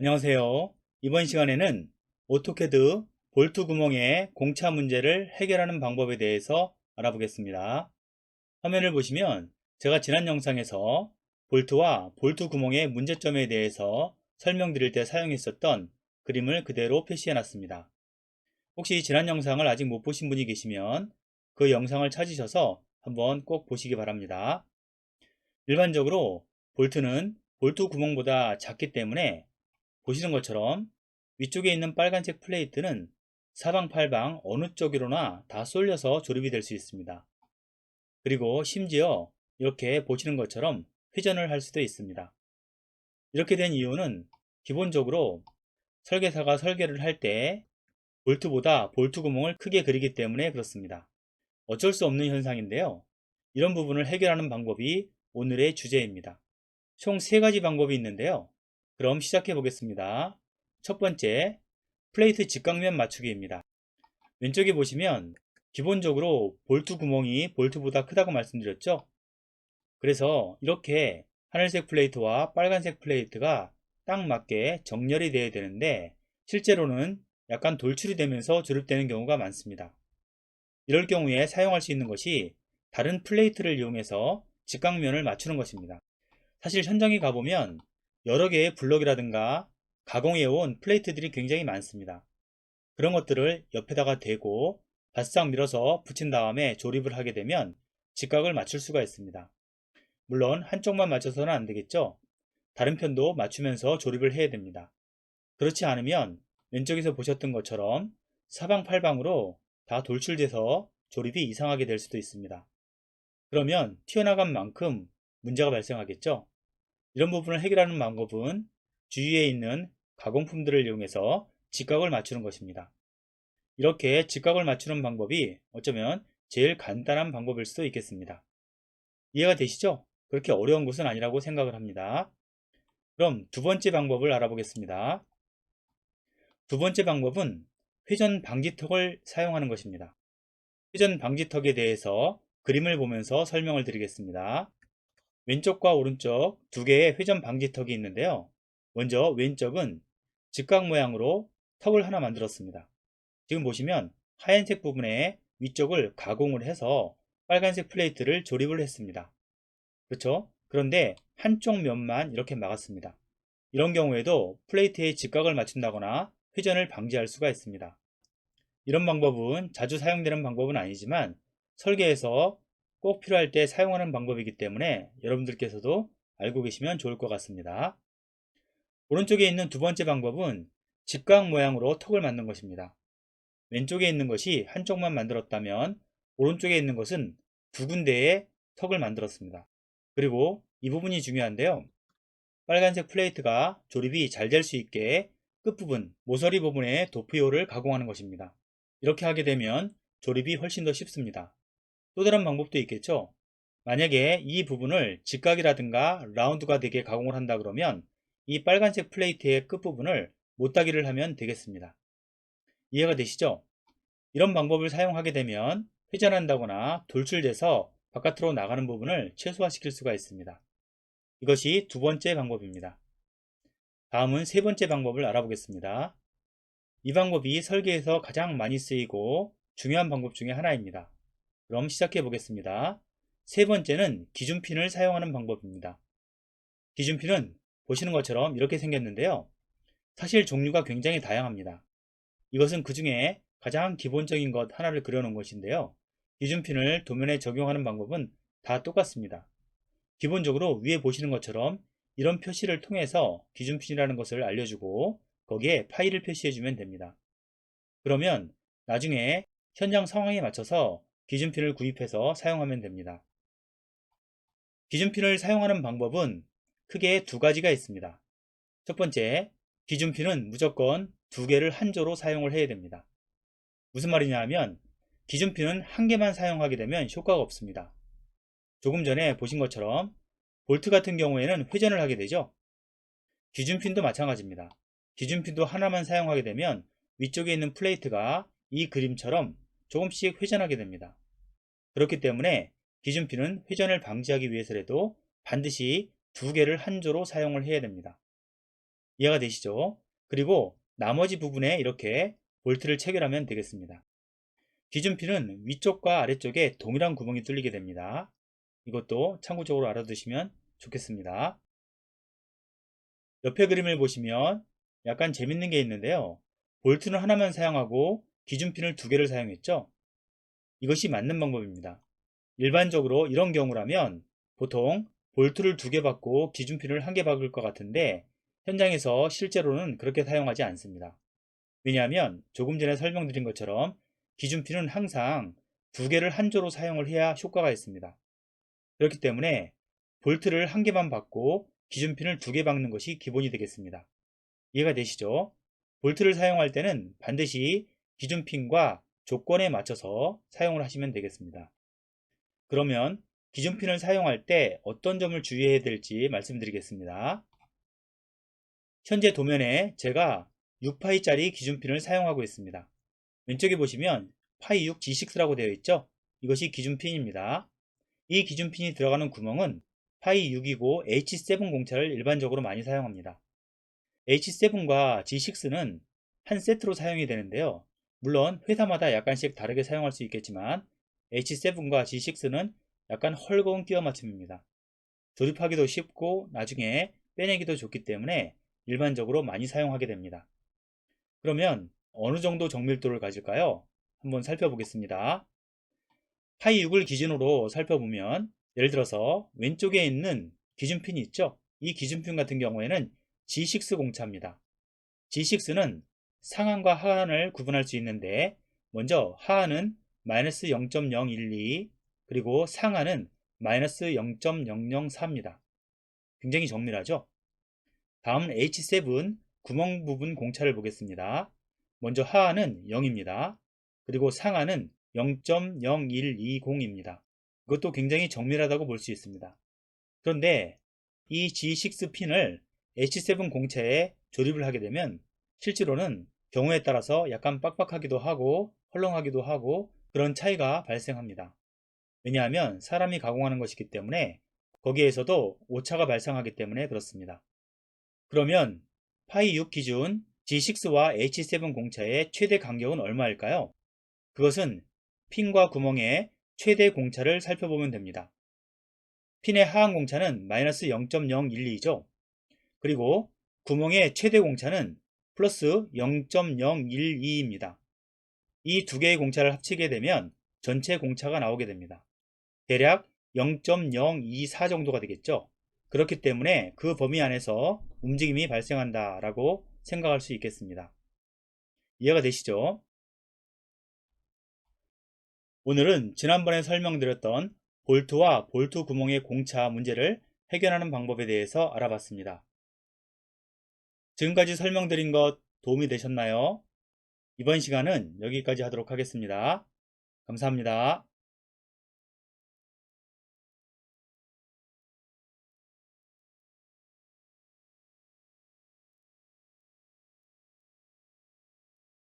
안녕하세요. 이번 시간에는 오토캐드 볼트 구멍의 공차 문제를 해결하는 방법에 대해서 알아보겠습니다. 화면을 보시면 제가 지난 영상에서 볼트와 볼트 구멍의 문제점에 대해서 설명드릴 때 사용했었던 그림을 그대로 표시해 놨습니다. 혹시 지난 영상을 아직 못 보신 분이 계시면 그 영상을 찾으셔서 한번 꼭 보시기 바랍니다. 일반적으로 볼트는 볼트 구멍보다 작기 때문에 보시는 것처럼 위쪽에 있는 빨간색 플레이트는 사방팔방 어느 쪽으로나 다 쏠려서 조립이 될 수 있습니다. 그리고 심지어 이렇게 보시는 것처럼 회전을 할 수도 있습니다. 이렇게 된 이유는 기본적으로 설계사가 설계를 할 때 볼트보다 볼트 구멍을 크게 그리기 때문에 그렇습니다. 어쩔 수 없는 현상인데요. 이런 부분을 해결하는 방법이 오늘의 주제입니다. 총세 가지 방법이 있는데요. 그럼 시작해 보겠습니다. 첫 번째, 플레이트 직각면 맞추기입니다. 왼쪽에 보시면 기본적으로 볼트 구멍이 볼트보다 크다고 말씀드렸죠? 그래서 이렇게 하늘색 플레이트와 빨간색 플레이트가 딱 맞게 정렬이 되어야 되는데 실제로는 약간 돌출이 되면서 조립되는 경우가 많습니다. 이럴 경우에 사용할 수 있는 것이 다른 플레이트를 이용해서 직각면을 맞추는 것입니다. 사실 현장에 가보면 여러 개의 블럭이라든가 가공해온 플레이트들이 굉장히 많습니다. 그런 것들을 옆에다가 대고 바싹 밀어서 붙인 다음에 조립을 하게 되면 직각을 맞출 수가 있습니다. 물론 한쪽만 맞춰서는 안 되겠죠. 다른 편도 맞추면서 조립을 해야 됩니다. 그렇지 않으면 왼쪽에서 보셨던 것처럼 사방팔방으로 다 돌출돼서 조립이 이상하게 될 수도 있습니다. 그러면 튀어나간 만큼 문제가 발생하겠죠. 이런 부분을 해결하는 방법은 주위에 있는 가공품들을 이용해서 직각을 맞추는 것입니다. 이렇게 직각을 맞추는 방법이 어쩌면 제일 간단한 방법일 수도 있겠습니다. 이해가 되시죠? 그렇게 어려운 것은 아니라고 생각을 합니다. 그럼 두 번째 방법을 알아보겠습니다. 두 번째 방법은 회전 방지턱을 사용하는 것입니다. 회전 방지턱에 대해서 그림을 보면서 설명을 드리겠습니다. 왼쪽과 오른쪽 두 개의 회전 방지턱이 있는데요. 먼저 왼쪽은 직각 모양으로 턱을 하나 만들었습니다. 지금 보시면 하얀색 부분에 위쪽을 가공을 해서 빨간색 플레이트를 조립을 했습니다. 그렇죠? 그런데 한쪽 면만 이렇게 막았습니다. 이런 경우에도 플레이트의 직각을 맞춘다거나 회전을 방지할 수가 있습니다. 이런 방법은 자주 사용되는 방법은 아니지만 설계에서 꼭 필요할 때 사용하는 방법이기 때문에 여러분들께서도 알고 계시면 좋을 것 같습니다. 오른쪽에 있는 두 번째 방법은 직각 모양으로 턱을 만든 것입니다. 왼쪽에 있는 것이 한쪽만 만들었다면 오른쪽에 있는 것은 두 군데의 턱을 만들었습니다. 그리고 이 부분이 중요한데요. 빨간색 플레이트가 조립이 잘 될 수 있게 끝부분, 모서리 부분에 도프효를 가공하는 것입니다. 이렇게 하게 되면 조립이 훨씬 더 쉽습니다. 또 다른 방법도 있겠죠. 만약에 이 부분을 직각이라든가 라운드가 되게 가공을 한다 그러면 이 빨간색 플레이트의 끝부분을 못따기를 하면 되겠습니다. 이해가 되시죠? 이런 방법을 사용하게 되면 회전한다거나 돌출돼서 바깥으로 나가는 부분을 최소화시킬 수가 있습니다. 이것이 두 번째 방법입니다. 다음은 세 번째 방법을 알아보겠습니다. 이 방법이 설계에서 가장 많이 쓰이고 중요한 방법 중에 하나입니다. 그럼 시작해 보겠습니다. 세 번째는 기준핀을 사용하는 방법입니다. 기준핀은 보시는 것처럼 이렇게 생겼는데요. 사실 종류가 굉장히 다양합니다. 이것은 그 중에 가장 기본적인 것 하나를 그려놓은 것인데요. 기준핀을 도면에 적용하는 방법은 다 똑같습니다. 기본적으로 위에 보시는 것처럼 이런 표시를 통해서 기준핀이라는 것을 알려주고 거기에 파일을 표시해주면 됩니다. 그러면 나중에 현장 상황에 맞춰서 기준핀을 구입해서 사용하면 됩니다. 기준핀을 사용하는 방법은 크게 두 가지가 있습니다. 첫 번째, 기준핀은 무조건 두 개를 한 조로 사용을 해야 됩니다. 무슨 말이냐 하면 기준핀은 한 개만 사용하게 되면 효과가 없습니다. 조금 전에 보신 것처럼 볼트 같은 경우에는 회전을 하게 되죠. 기준핀도 마찬가지입니다. 기준핀도 하나만 사용하게 되면 위쪽에 있는 플레이트가 이 그림처럼 조금씩 회전하게 됩니다. 그렇기 때문에 기준핀은 회전을 방지하기 위해서라도 반드시 두 개를 한 조로 사용을 해야 됩니다. 이해가 되시죠? 그리고 나머지 부분에 이렇게 볼트를 체결하면 되겠습니다. 기준핀은 위쪽과 아래쪽에 동일한 구멍이 뚫리게 됩니다. 이것도 참고적으로 알아두시면 좋겠습니다. 옆에 그림을 보시면 약간 재밌는 게 있는데요. 볼트는 하나만 사용하고 기준핀을 두 개를 사용했죠. 이것이 맞는 방법입니다. 일반적으로 이런 경우라면 보통 볼트를 두 개 받고 기준핀을 한 개 박을 것 같은데 현장에서 실제로는 그렇게 사용하지 않습니다. 왜냐하면 조금 전에 설명드린 것처럼 기준핀은 항상 두 개를 한 조로 사용을 해야 효과가 있습니다. 그렇기 때문에 볼트를 한 개만 받고 기준핀을 두 개 박는 것이 기본이 되겠습니다. 이해가 되시죠? 볼트를 사용할 때는 반드시 기준핀과 조건에 맞춰서 사용을 하시면 되겠습니다. 그러면 기준핀을 사용할 때 어떤 점을 주의해야 될지 말씀드리겠습니다. 현재 도면에 제가 6파이짜리 기준핀을 사용하고 있습니다. 왼쪽에 보시면 파이 6 G6라고 되어 있죠? 이것이 기준핀입니다. 이 기준핀이 들어가는 구멍은 파이 6이고 H7 공차를 일반적으로 많이 사용합니다. H7과 G6는 한 세트로 사용이 되는데요. 물론 회사마다 약간씩 다르게 사용할 수 있겠지만 H7과 G6는 약간 헐거운 끼워 맞춤입니다. 조립하기도 쉽고 나중에 빼내기도 좋기 때문에 일반적으로 많이 사용하게 됩니다. 그러면 어느 정도 정밀도를 가질까요? 한번 살펴보겠습니다. 파이 6을 기준으로 살펴보면 예를 들어서 왼쪽에 있는 기준핀이 있죠? 이 기준핀 같은 경우에는 G6 공차입니다. G6는 상한과 하한을 구분할 수 있는데 먼저 하한은 마이너스 0.012 그리고 상한은 마이너스 0.004입니다. 굉장히 정밀하죠? 다음은 H7 구멍 부분 공차를 보겠습니다. 먼저 하한은 0입니다. 그리고 상한은 0.0120입니다. 이것도 굉장히 정밀하다고 볼 수 있습니다. 그런데 이 G6 핀을 H7 공차에 조립을 하게 되면 실제로는 경우에 따라서 약간 빡빡하기도 하고 헐렁하기도 하고 그런 차이가 발생합니다. 왜냐하면 사람이 가공하는 것이기 때문에 거기에서도 오차가 발생하기 때문에 그렇습니다. 그러면 파이 6 기준 G6와 H7 공차의 최대 간격은 얼마일까요? 그것은 핀과 구멍의 최대 공차를 살펴보면 됩니다. 핀의 하한 공차는 마이너스 0.012죠. 그리고 구멍의 최대 공차는 플러스 0.012입니다. 이 두 개의 공차를 합치게 되면 전체 공차가 나오게 됩니다. 대략 0.024 정도가 되겠죠. 그렇기 때문에 그 범위 안에서 움직임이 발생한다 라고 생각할 수 있겠습니다. 이해가 되시죠? 오늘은 지난번에 설명드렸던 볼트와 볼트 구멍의 공차 문제를 해결하는 방법에 대해서 알아봤습니다. 지금까지 설명드린 것 도움이 되셨나요? 이번 시간은 여기까지 하도록 하겠습니다. 감사합니다.